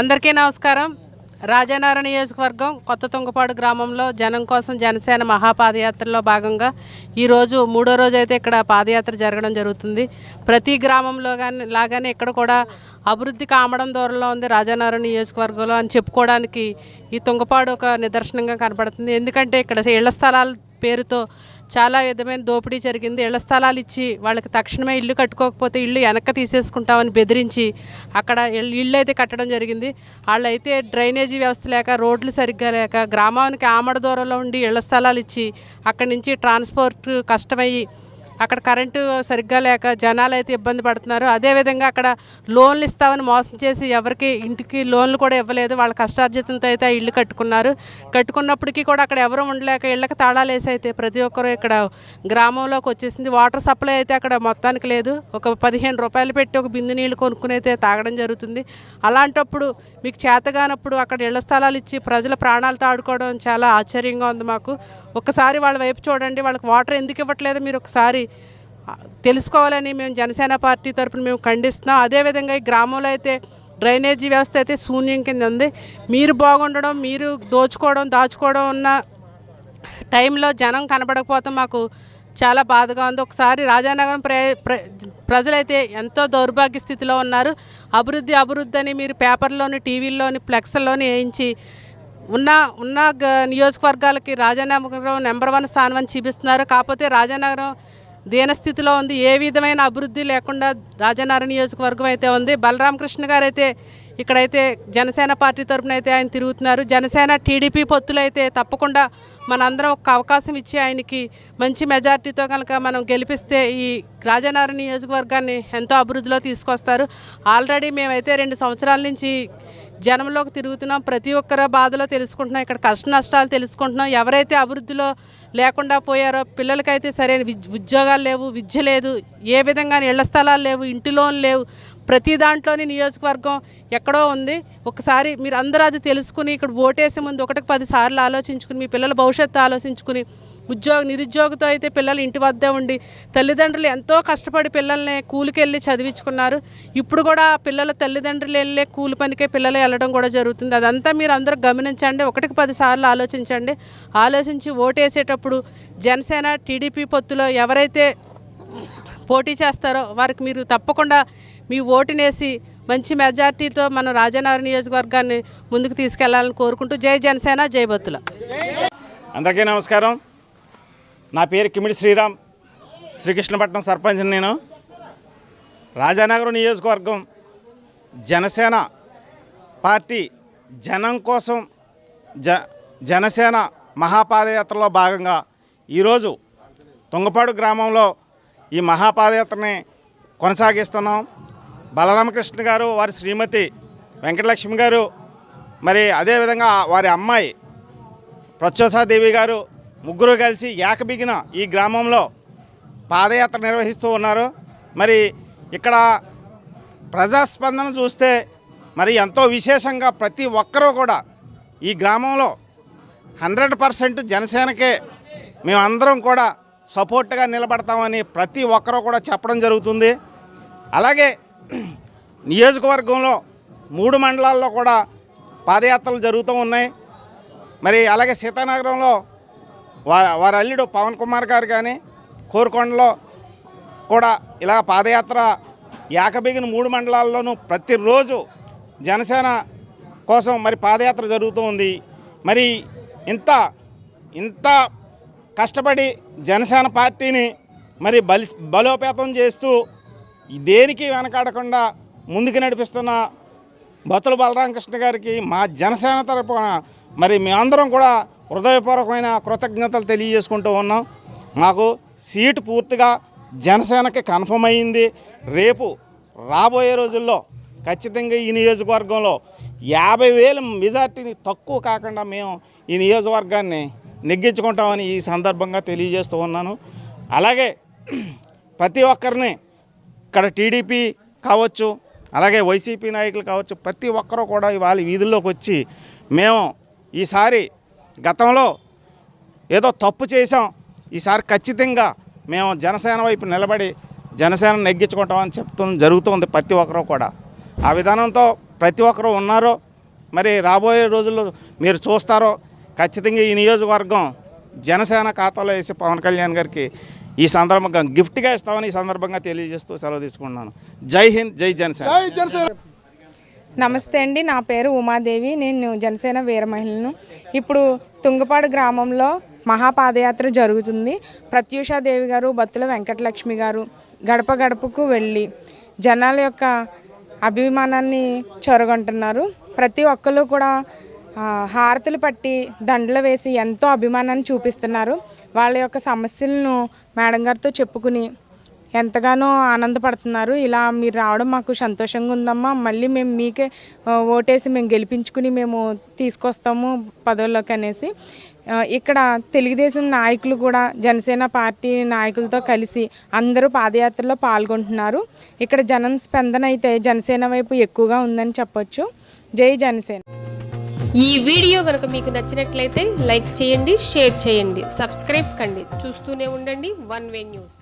అందరికీ నమస్కారం. రాజానారాయణ నియోజకవర్గం కొత్త తుంగపాడు గ్రామంలో జనం కోసం జనసేన మహాపాదయాత్రలో భాగంగా ఈరోజు మూడో రోజు అయితే ఇక్కడ పాదయాత్ర జరగడం జరుగుతుంది. ప్రతి గ్రామంలో కానీ లాగానే ఇక్కడ కూడా అభివృద్ధి కామడం దూరంలో ఉంది రాజానారాయణ నియోజకవర్గంలో అని చెప్పుకోవడానికి ఈ తుంగపాడు ఒక నిదర్శనంగా కనపడుతుంది. ఎందుకంటే ఇక్కడ ఇళ్ళ స్థలాల పేరుతో చాలా విధమైన దోపిడీ జరిగింది. ఇళ్ళ స్థలాలు ఇచ్చి వాళ్ళకి తక్షణమే ఇల్లు కట్టుకోకపోతే ఇల్లు వెనక్కి తీసేసుకుంటామని బెదిరించి అక్కడ ఇల్లు అయితే కట్టడం జరిగింది. వాళ్ళైతే డ్రైనేజీ వ్యవస్థ లేక రోడ్లు సరిగ్గా లేక గ్రామానికి ఆమడ దూరంలో ఉండి ఇళ్ళ స్థలాలు ఇచ్చి అక్కడి నుంచి ట్రాన్స్పోర్ట్ కష్టమయ్యి అక్కడ కరెంటు సరిగ్గా లేక జనాలు అయితే ఇబ్బంది పడుతున్నారు. అదేవిధంగా అక్కడ లోన్లు ఇస్తామని మోసం చేసి ఎవరికి ఇంటికి లోన్లు కూడా ఇవ్వలేదు. వాళ్ళ కష్టార్జితంతో అయితే ఇల్లు కట్టుకున్నారు. కట్టుకున్నప్పటికీ కూడా అక్కడ ఎవరు ఉండలేక ఇళ్ళకి తాళాలు వేసి అయితే ప్రతి ఒక్కరు ఇక్కడ గ్రామంలోకి వచ్చేసింది. వాటర్ సప్లై అయితే అక్కడ మొత్తానికి లేదు. ఒక పదిహేను రూపాయలు పెట్టి ఒక బిందు నీళ్ళు కొనుక్కుని అయితే తాగడం జరుగుతుంది. అలాంటప్పుడు మీకు చేతగానప్పుడు అక్కడ ఇళ్ళ స్థలాలు ఇచ్చి ప్రజల ప్రాణాలతో ఆడుకోవడం చాలా ఆశ్చర్యంగా ఉంది మాకు. ఒక్కసారి వాళ్ళ వైపు చూడండి. వాళ్ళకి వాటర్ ఎందుకు ఇవ్వట్లేదు? మీరు ఒకసారి తెలుసుకోవాలని మేము జనసేన పార్టీ తరపున మేము ఖండిస్తున్నాం. అదేవిధంగా ఈ గ్రామంలో అయితే డ్రైనేజీ వ్యవస్థ అయితే శూన్యం కింద ఉంది. మీరు బాగుండడం మీరు దోచుకోవడం దాచుకోవడం ఉన్న టైంలో జనం కనబడకపోతే మాకు చాలా బాధగా ఉంది. ఒకసారి రాజానగరం ప్ర ప్ర ప్రజలైతే ఎంతో దౌర్భాగ్య స్థితిలో ఉన్నారు. అభివృద్ధి అభివృద్ధి అని మీరు పేపర్లోని టీవీల్లోని ఫ్లెక్స్లోని వేయించి ఉన్న ఉన్న గ- నియోజకవర్గాలకి రాజానగరం నెంబర్ వన్ స్థానం అని చూపిస్తున్నారు. కాకపోతే రాజానగరం దీనస్థితిలో ఉంది. ఏ విధమైన అభివృద్ధి లేకుండా రాజనారాయణ నియోజకవర్గం అయితే ఉంది. బలరామకృష్ణ గారు అయితే ఇక్కడైతే జనసేన పార్టీ తరపున అయితే ఆయన తిరుగుతున్నారు. జనసేన టీడీపీ పొత్తులు అయితే తప్పకుండా మనందరం ఒక అవకాశం ఇచ్చి ఆయనకి మంచి మెజార్టీతో కనుక మనం గెలిపిస్తే ఈ రాజనారాయణ నియోజకవర్గాన్ని ఎంతో అభివృద్ధిలో తీసుకొస్తారు. ఆల్రెడీ మేమైతే రెండు సంవత్సరాల నుంచి జనంలోకి తిరుగుతున్నాం ప్రతి ఒక్కరి బాధలో తెలుసుకుంటున్నాం ఇక్కడ కష్ట నష్టాలు తెలుసుకుంటున్నాం ఎవరైతే అభివృద్ధిలో లేకుండా పోయారో పిల్లలకైతే సరైన ఉద్యోగాలు లేవు విద్య లేదు ఏ విధంగా ఇళ్ళ స్థలాలు లేవు ఇంటి లోన్లు లేవు. ప్రతి దాంట్లోని నియోజకవర్గం ఎక్కడో ఉంది. ఒకసారి మీరు అందరూ అది తెలుసుకుని ఇక్కడ ఓటేసే ముందు ఒకటికి పది సార్లు ఆలోచించుకుని మీ పిల్లల భవిష్యత్తు ఆలోచించుకుని ఉద్యోగ నిరుద్యోగతో అయితే పిల్లలు ఇంటి వద్దే ఉండి తల్లిదండ్రులు ఎంతో కష్టపడి పిల్లల్ని కూలికెళ్ళి చదివించుకున్నారు. ఇప్పుడు కూడా పిల్లల తల్లిదండ్రులు వెళ్ళే కూలి పనికే పిల్లలు వెళ్ళడం కూడా జరుగుతుంది. అదంతా మీరు అందరూ గమనించండి. ఒకటికి పదిసార్లు ఆలోచించండి. ఆలోచించి ఓటేసేటప్పుడు జనసేన టీడీపీ పొత్తులో ఎవరైతే పోటీ చేస్తారో వారికి మీరు తప్పకుండా మీ ఓటునేసి మంచి మెజార్టీతో మన రాజానగర్ నియోజకవర్గాన్ని ముందుకు తీసుకెళ్ళాలని కోరుకుంటూ జై జనసేన జై బొత్తుల. అందరికీ నమస్కారం. నా పేరు కిమిడి శ్రీరామ్. శ్రీకృష్ణపట్నం సర్పంచ్ నేను. రాజానగరం నియోజకవర్గం జనసేన పార్టీ జనం కోసం జ జనసేన మహాపాదయాత్రలో భాగంగా ఈరోజు తుంగపాడు గ్రామంలో ఈ మహాపాదయాత్రని కొనసాగిస్తున్నాం. బలరామకృష్ణ గారు వారి శ్రీమతి వెంకటలక్ష్మి గారు మరి అదేవిధంగా వారి అమ్మాయి ప్రత్యోషాదేవి గారు ముగ్గురు కలిసి ఏకబిగిన ఈ గ్రామంలో పాదయాత్ర నిర్వహిస్తూ ఉన్నారు. మరి ఇక్కడ ప్రజాస్పందన చూస్తే మరి ఎంతో విశేషంగా ప్రతి ఒక్కరూ కూడా ఈ గ్రామంలో హండ్రెడ్ పర్సెంట్ జనసేనకే మేమందరం కూడా సపోర్ట్గా నిలబడతామని ప్రతి ఒక్కరూ కూడా చెప్పడం జరుగుతుంది. అలాగే నియోజకవర్గంలో మూడు మండలాల్లో కూడా పాదయాత్రలు జరుగుతూ ఉన్నాయి. మరి అలాగే సీతానగరంలో వారి వారి అల్లుడు పవన్ కుమార్ గారు కానీ కోరుకొండలో కూడా ఇలా పాదయాత్ర ఏకబిగిన మూడు మండలాల్లోనూ ప్రతిరోజు జనసేన కోసం మరి పాదయాత్ర జరుగుతూ ఉంది. మరి ఇంత ఇంత కష్టపడి జనసేన పార్టీని మరి బలి బలోపేతం చేస్తూ దేనికి వెనకాడకుండా ముందుకు నడిపిస్తున్న బతులు బలరామకృష్ణ గారికి మా జనసేన తరపున మరి మేమందరం కూడా హృదయపూర్వకమైన కృతజ్ఞతలు తెలియజేసుకుంటూ ఉన్నాం. మాకు సీటు పూర్తిగా జనసేనకి కన్ఫర్మ్ అయ్యింది. రేపు రాబోయే రోజుల్లో ఖచ్చితంగా ఈ నియోజకవర్గంలో యాభై వేల మెజార్టీని తక్కువ కాకుండా మేము ఈ నియోజకవర్గాన్ని నెగ్గించుకుంటామని ఈ సందర్భంగా తెలియజేస్తూ ఉన్నాను. అలాగే ప్రతి ఒక్కరిని ఇక్కడ టీడీపీ కావచ్చు అలాగే వైసీపీ నాయకులు కావచ్చు ప్రతి ఒక్కరూ కూడా ఇవాళ వీధుల్లోకి వచ్చి మేము ఈసారి గతంలో ఏదో తప్పు చేసాం ఈసారి ఖచ్చితంగా మేము జనసేన వైపు నిలబడి జనసేన నెగ్గించుకుంటామని చెప్తూ జరుగుతుంది ప్రతి ఒక్కరూ కూడా. ఆ విధానంతో ప్రతి ఒక్కరూ ఉన్నారో మరి రాబోయే రోజుల్లో మీరు చూస్తారో ఖచ్చితంగా ఈ నియోజకవర్గం జనసేన ఖాతాలో వేసి పవన్ కళ్యాణ్ గారికి ఈ సందర్భంగా గిఫ్ట్గా ఇస్తామని ఈ సందర్భంగా తెలియజేస్తూ సెలవు తీసుకుంటున్నాను. జై హింద్ జై జనసేన. నమస్తే అండి నా పేరు ఉమాదేవి నేను జనసేన వీర మహిళను. ఇప్పుడు తుంగపాడు గ్రామంలో మహాపాదయాత్ర జరుగుతుంది. ప్రత్యూషాదేవి గారు బత్తుల వెంకటలక్ష్మి గారు గడప గడపకు వెళ్ళి జనాల యొక్క అభిమానాన్ని చొరగొంటున్నారు. ప్రతి ఒక్కరు కూడా హారతులు పట్టి దండలు వేసి ఎంతో అభిమానాన్ని చూపిస్తున్నారు. వాళ్ళ యొక్క సమస్యలను మేడం గారితో చెప్పుకుని ఎంతగానో ఆనందపడుతున్నారు. ఇలా మీరు రావడం మాకు సంతోషంగా ఉందమ్మా. మళ్ళీ మేము మీకే ఓటేసి మేము గెలిపించుకుని మేము తీసుకొస్తాము పదవుల్లోకి అనేసి. ఇక్కడ తెలుగుదేశం నాయకులు కూడా జనసేన పార్టీ నాయకులతో కలిసి అందరూ పాదయాత్రలో పాల్గొంటున్నారు. ఇక్కడ జనం స్పందన అయితే జనసేన వైపు ఎక్కువగా ఉందని చెప్పొచ్చు. జై జనసేన. ఈ వీడియో కనుక మీకు నచ్చినట్లయితే లైక్ చేయండి షేర్ చేయండి సబ్స్క్రైబ్ కండి. చూస్తూనే ఉండండి వన్ వే న్యూస్.